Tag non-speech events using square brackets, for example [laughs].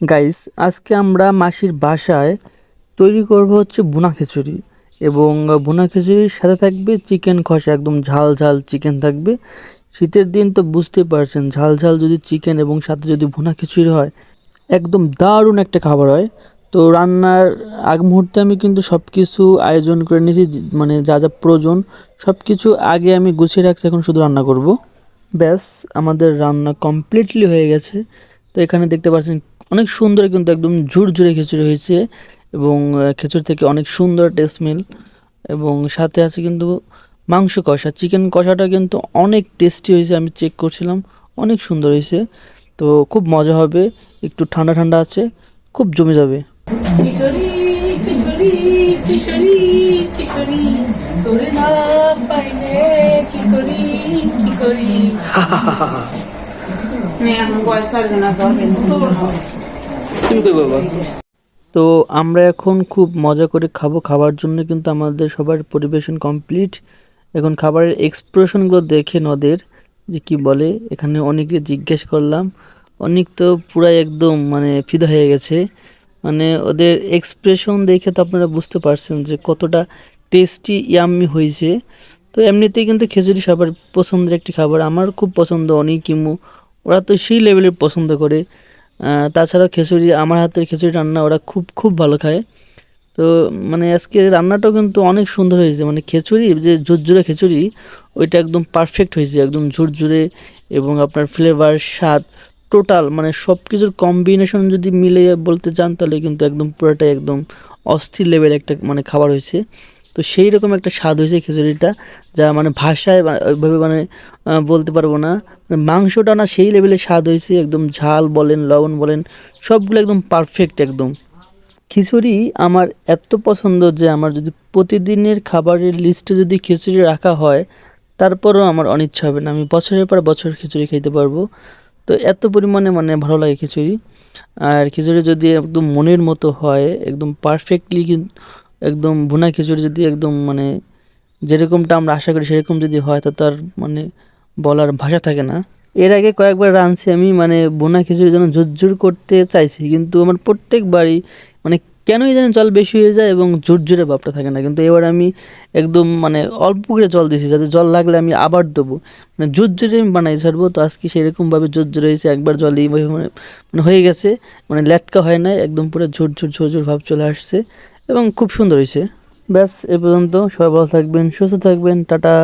Guys আজকে আমরা মাসির বাসায় তৈরি করব হচ্ছে বুনা খিচুড়ি এবং বুনা খিচুড়ির সাথে থাকবে চিকেন কষা, একদম ঝাল ঝাল চিকেন থাকবে। শীতের দিন তো বুঝতে পারছেন, ঝাল ঝাল যদি চিকেন এবং সাথে যদি ভুনা খিচুড়ি হয়, একদম দারুণ একটা খাবার হয়। তো রান্নার আগ মুহূর্তে আমি কিন্তু সব কিছু আয়োজন করে নিয়েছি মানে যা যা প্রয়োজন সব কিছু আগে আমি গুছিয়ে রাখছি, এখন শুধু রান্না করব। ব্যাস, আমাদের রান্না কমপ্লিটলি হয়ে গেছে। তো এখানে দেখতে পাচ্ছেন অনেক সুন্দর কিন্তু একদম ঝুরঝুরে খিচুড়ি হয়েছে এবং খিচুড়ি থেকে অনেক সুন্দর টেস্ট মিল এবং সাথে আছে কিন্তু মাংস কষা। চিকেন কষাটা কিন্তু অনেক টেস্টি হয়েছে আমি চেক করছিলাম অনেক সুন্দর হয়েছে। তো খুব মজা হবে একটু ঠান্ডা ঠান্ডা আছে খুব জমে যাবে। তোরে না পাইলে কি করি কি করি? [laughs] ধরবেন তো আমরা এখন খুব মজা করে খাব। খাবার জন্য কিন্তু আমাদের সবার পরিবেশন কমপ্লিট। এখন খাবারের এক্সপ্রেশনগুলো দেখে ওদের যে কি বলে, এখানে অনেকে জিজ্ঞেস করলাম। অনেক তো পুরাই একদম মানে ফিদা হয়ে গেছে। মানে ওদের এক্সপ্রেশন দেখে তো আপনারা বুঝতে পারছেন যে কতটা টেস্টি ইয়াম্মি হয়েছে। তো এমনিতেই কিন্তু খিচুড়ি সবার পছন্দের একটি খাবার। আমার খুব পছন্দ অনেক কিমু ওরা তো সেই লেভেলের পছন্দ করে। তাছাড়া খিচুড়ি, আমার হাতের খিচুড়ি রান্না ওরা খুব খুব ভালো খায়। তো মানে আজকে রান্নাটাও কিন্তু অনেক সুন্দর হয়েছে। মানে খিচুড়ি, যে ঝুরঝুরে খিচুড়ি, ওইটা একদম পারফেক্ট হয়েছে। একদম ঝুরঝুরে এবং আপনার ফ্লেভার স্বাদ টোটাল মানে সব কিছুর কম্বিনেশন যদি মিলে বলতে চান, তাহলে কিন্তু একদম পুরোটাই একদম অস্থির লেভেল একটা মানে খাবার হয়েছে। তো সেই রকম একটা স্বাদ হয়েছে খিচুড়িটা, যা মানে ভাষায় ওইভাবে মানে বলতে পারব না। মানে মাংসটা না সেই লেভেলে স্বাদ হয়েছে, একদম ঝাল বলেন, লবণ বলেন, সবগুলো একদম পারফেক্ট একদম। খিচুড়ি আমার এত পছন্দ যে আমার যদি প্রতিদিনের খাবারের লিস্টে যদি খিচুড়ি রাখা হয়, তারপরও আমার অনিচ্ছা হবে না। আমি বছরের পর বছর খিচুড়ি খেতে পারব। তো এত পরিমাণে মানে ভালো লাগে খিচুড়ি। আর খিচুড়ি যদি একদম মনের মতো হয়, একদম পারফেক্টলি একদম ভুনা খিচুড়ি যদি একদম মানে যেরকমটা আমরা আশা করি সেরকম যদি হয়, তো তার মানে বলার ভাষা থাকে না। এর আগে কয়েকবার রাঁধছি আমি মানে বোনা খিচুড়ির জন্য ঝুরঝুর করতে চাইছি, কিন্তু আমার প্রত্যেকবারই মানে কেনই জানি জল বেশি হয়ে যায় এবং ঝুরঝুরে ভাবটা থাকে না। কিন্তু এবার আমি একদম মানে অল্প করে জল দিয়েছি, যাতে জল লাগলে আমি আবার দেবো। মানে ঝুরঝুরে আমি বানাই ছাড়বো, তো আজকে সেরকমভাবে ঝুরঝুরে হয়েছে, একবার জলই মানে মানে হয়ে গেছে মানে লেটকা হয় না একদম পুরো ঝুরঝুর ঝুরঝুর ভাব চলে আসছে। এবং খুব সুন্দর হয়েছে। ব্যাস এ পর্যন্ত সবাই ভালো থাকবেন সুস্থ থাকবেন টাটা।